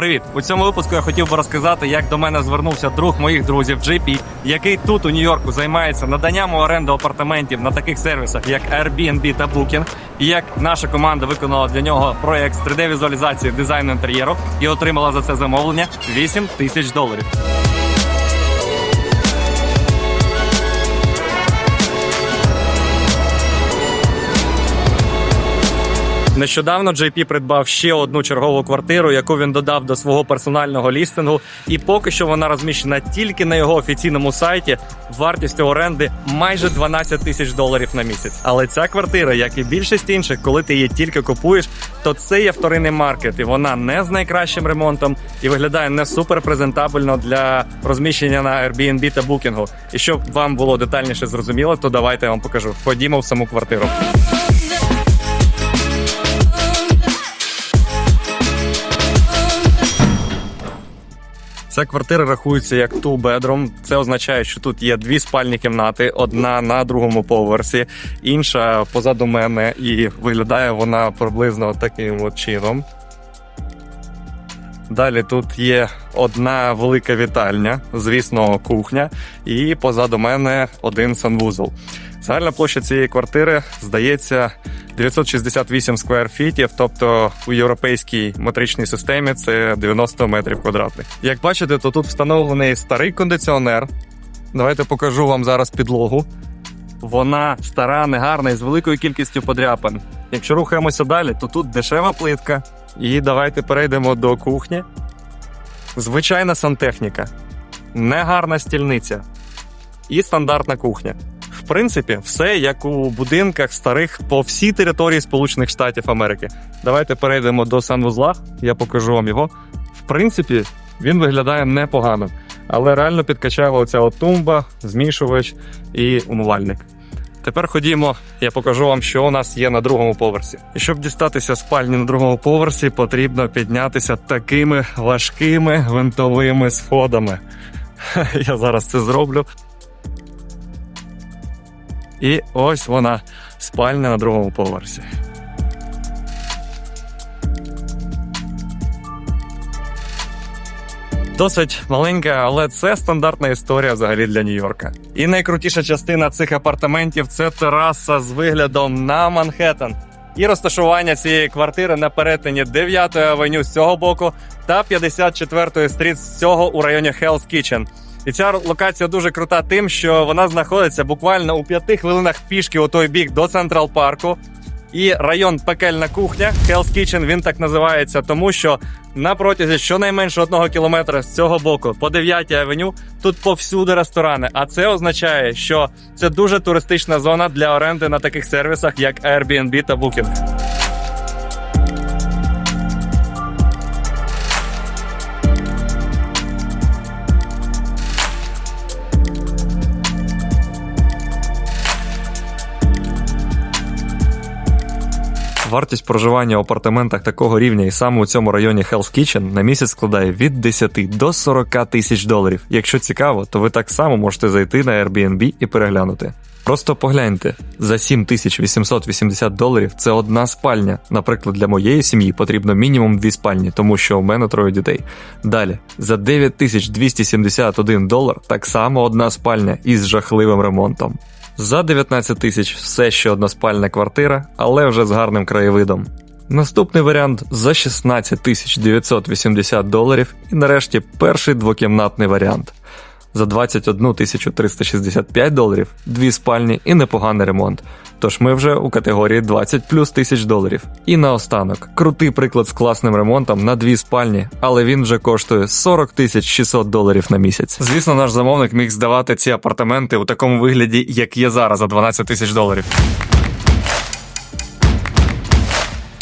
Привіт! У цьому випуску я хотів би розказати, як до мене звернувся друг моїх друзів Джипі, який тут у Нью-Йорку займається наданням у оренду апартаментів на таких сервісах, як Airbnb та Booking, і як наша команда виконала для нього проект з 3D-візуалізації дизайну інтер'єру і отримала за це замовлення 8 тисяч доларів. Нещодавно JP придбав ще одну чергову квартиру, яку він додав до свого персонального лістингу. І поки що вона розміщена тільки на його офіційному сайті вартістю оренди майже 12 тисяч доларів на місяць. Але ця квартира, як і більшість інших, коли ти її тільки купуєш, то це є вторинний маркет, і вона не з найкращим ремонтом і виглядає не супер презентабельно для розміщення на Airbnb та букінгу. І щоб вам було детальніше зрозуміло, то давайте я вам покажу. Ходімо в саму квартиру. Ця квартира рахується як two bedroom. Це означає, що тут є дві спальні кімнати: одна на другому поверсі, інша позаду мене, і виглядає вона приблизно таким от чином. Далі тут є одна велика вітальня, звісно, кухня, і позаду мене один санвузол. Загальна площа цієї квартири здається 968 сквер фітів, тобто у європейській метричній системі це 90 метрів квадратних. Як бачите, то тут встановлений старий кондиціонер. Давайте покажу вам зараз підлогу. Вона стара, негарна і з великою кількістю подряпин. Якщо рухаємося далі, то тут дешева плитка. І давайте перейдемо до кухні. Звичайна сантехніка, негарна стільниця і стандартна кухня. Принципі, все як у будинках старих по всій території Сполучених Штатів Америки. Давайте перейдемо до санвузла, я покажу вам його. В принципі, він виглядає непогано, але реально підкачала оця тумба, змішувач і умивальник. Тепер ходімо, я покажу вам, що у нас є на другому поверсі. І щоб дістатися спальні на другому поверсі, потрібно піднятися такими важкими гвинтовими сходами. Я зараз це зроблю. І ось вона, спальня на другому поверсі. Досить маленька, але це стандартна історія взагалі для Нью-Йорка. І найкрутіша частина цих апартаментів це тераса з виглядом на Манхеттен. І розташування цієї квартири на перетині 9 авеню з цього боку та 54-ї стріт з цього у районі Hell's Kitchen. І ця локація дуже крута тим, що вона знаходиться буквально у п'яти хвилинах пішки у той бік до Централ парку. І район пекельна кухня Hell's Kitchen, він так називається, тому що на протязі щонайменше одного кілометра з цього боку по 9 авеню тут повсюди ресторани. А це означає, що це дуже туристична зона для оренди на таких сервісах, як Airbnb та Booking. Вартість проживання у апартаментах такого рівня і саме у цьому районі Hell's Kitchen на місяць складає від 10 до 40 тисяч доларів. Якщо цікаво, то ви так само можете зайти на Airbnb і переглянути. Просто погляньте, за 7880 доларів це одна спальня. Наприклад, для моєї сім'ї потрібно мінімум дві спальні, тому що у мене троє дітей. Далі, за 9271 долар так само одна спальня із жахливим ремонтом. За 19 тисяч все ще односпальна квартира, але вже з гарним краєвидом. Наступний варіант за 16 тисяч 980 доларів і нарешті перший двокімнатний варіант. За 21 тисячу 365 доларів, дві спальні і непоганий ремонт. Тож ми вже у категорії 20 плюс тисяч доларів. І наостанок, крутий приклад з класним ремонтом на дві спальні, але він вже коштує 40 тисяч 600 доларів на місяць. Звісно, наш замовник міг здавати ці апартаменти у такому вигляді, як є зараз, за 12 тисяч доларів.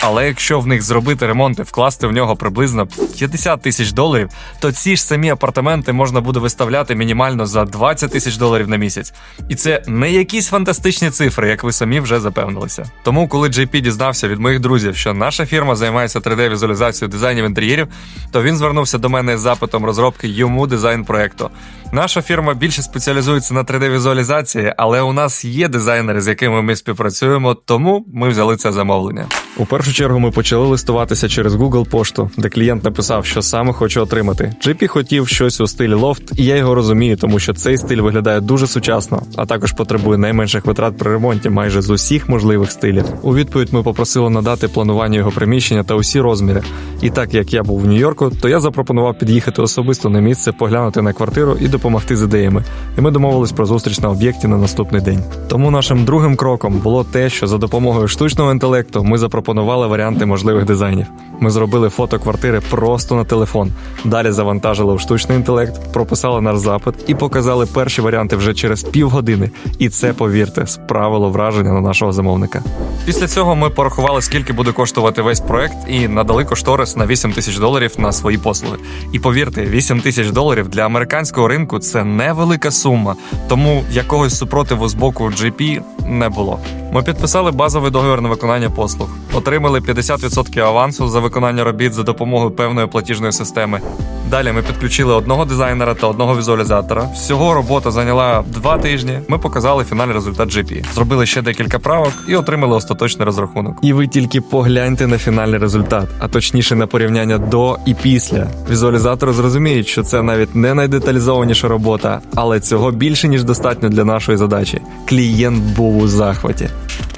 Але якщо в них зробити ремонт і вкласти в нього приблизно 50 тисяч доларів, то ці ж самі апартаменти можна буде виставляти мінімально за 20 тисяч доларів на місяць. І це не якісь фантастичні цифри, як ви самі вже запевнилися. Тому, коли JP дізнався від моїх друзів, що наша фірма займається 3D-візуалізацією дизайнів інтер'єрів, то він звернувся до мене з запитом розробки йому дизайн проекту. Наша фірма більше спеціалізується на 3D-візуалізації, але у нас є дизайнери, з якими ми співпрацюємо, тому ми взяли це замовлення. У першу чергу ми почали листуватися через Google пошту, де клієнт написав, що саме хоче отримати. JP хотів щось у стилі лофт, і я його розумію, тому що цей стиль виглядає дуже сучасно, а також потребує найменших витрат при ремонті майже з усіх можливих стилів. У відповідь ми попросили надати планування його приміщення та усі розміри. І так як я був в Нью-Йорку, то я запропонував під'їхати особисто на місце, поглянути на квартиру і допомогти з ідеями. І ми домовились про зустріч на об'єкті на наступний день. Тому нашим другим кроком було те, що за допомогою штучного інтелекту ми запропонували варіанти можливих дизайнів. Ми зробили фото квартири просто на телефон. Далі завантажили в штучний інтелект, прописали наш запит і показали перші варіанти вже через півгодини. І це, повірте, справило враження на нашого замовника. Після цього ми порахували, скільки буде коштувати весь проект, і надали кошторис на 8 тисяч доларів на свої послуги. І повірте, 8 тисяч доларів для американського ринку це невелика сума, тому якогось супротиву з боку GP не було. Ми підписали базовий договір на виконання послуг, отримали 50% авансу за виконання робіт за допомогою певної платіжної системи. Далі ми підключили одного дизайнера та одного візуалізатора. Всього робота зайняла два тижні. Ми показали фінальний результат GP. Зробили ще декілька правок і отримали остаточний розрахунок. І ви тільки погляньте на фінальний результат, а точніше на порівняння до і після. Візуалізатори зрозуміють, що це навіть не найдеталізованіша робота, але цього більше ніж достатньо для нашої задачі. Клієнт був у захваті.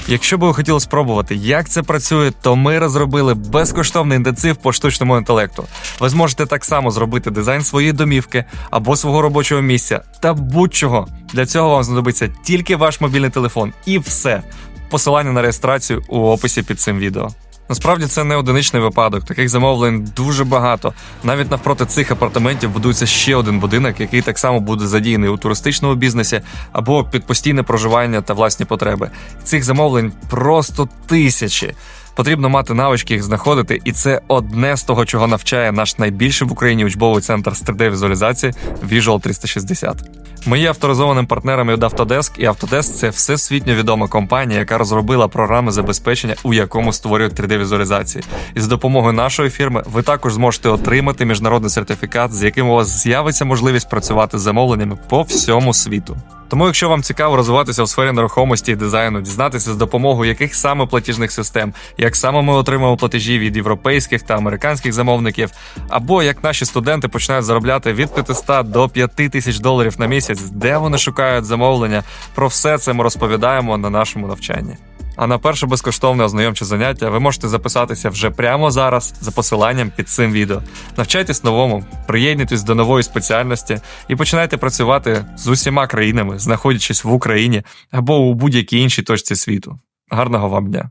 Якщо би ви хотіли спробувати, як це працює, то ми розробили безкоштовний інтенсив по штучному інтелекту. Ви зможете так само зробити дизайн своєї домівки або свого робочого місця та будь-чого. Для цього вам знадобиться тільки ваш мобільний телефон і все. Посилання на реєстрацію у описі під цим відео. Насправді це не одиничний випадок. Таких замовлень дуже багато. Навіть навпроти цих апартаментів будується ще один будинок, який так само буде задіяний у туристичному бізнесі або під постійне проживання та власні потреби. Цих замовлень просто тисячі. Потрібно мати навички їх знаходити, і це одне з того, чого навчає наш найбільший в Україні учбовий центр з 3D-візуалізації Visual 360. Ми є авторизованим партнером від Autodesk, і Autodesk – це всесвітньо відома компанія, яка розробила програми забезпечення, у якому створюють 3D-візуалізації. І з допомогою нашої фірми ви також зможете отримати міжнародний сертифікат, з яким у вас з'явиться можливість працювати з замовленнями по всьому світу. Тому, якщо вам цікаво розвиватися в сфері нерухомості і дизайну, дізнатися з допомогою яких саме платіжних систем, як саме ми отримуємо платежі від європейських та американських замовників, або як наші студенти починають заробляти від 500 до 5 тисяч доларів на місяць, де вони шукають замовлення, про все це ми розповідаємо на нашому навчанні. А на перше безкоштовне ознайомче заняття ви можете записатися вже прямо зараз за посиланням під цим відео. Навчайтесь новому, приєднуйтесь до нової спеціальності і починайте працювати з усіма країнами, знаходячись в Україні або у будь-якій іншій точці світу. Гарного вам дня!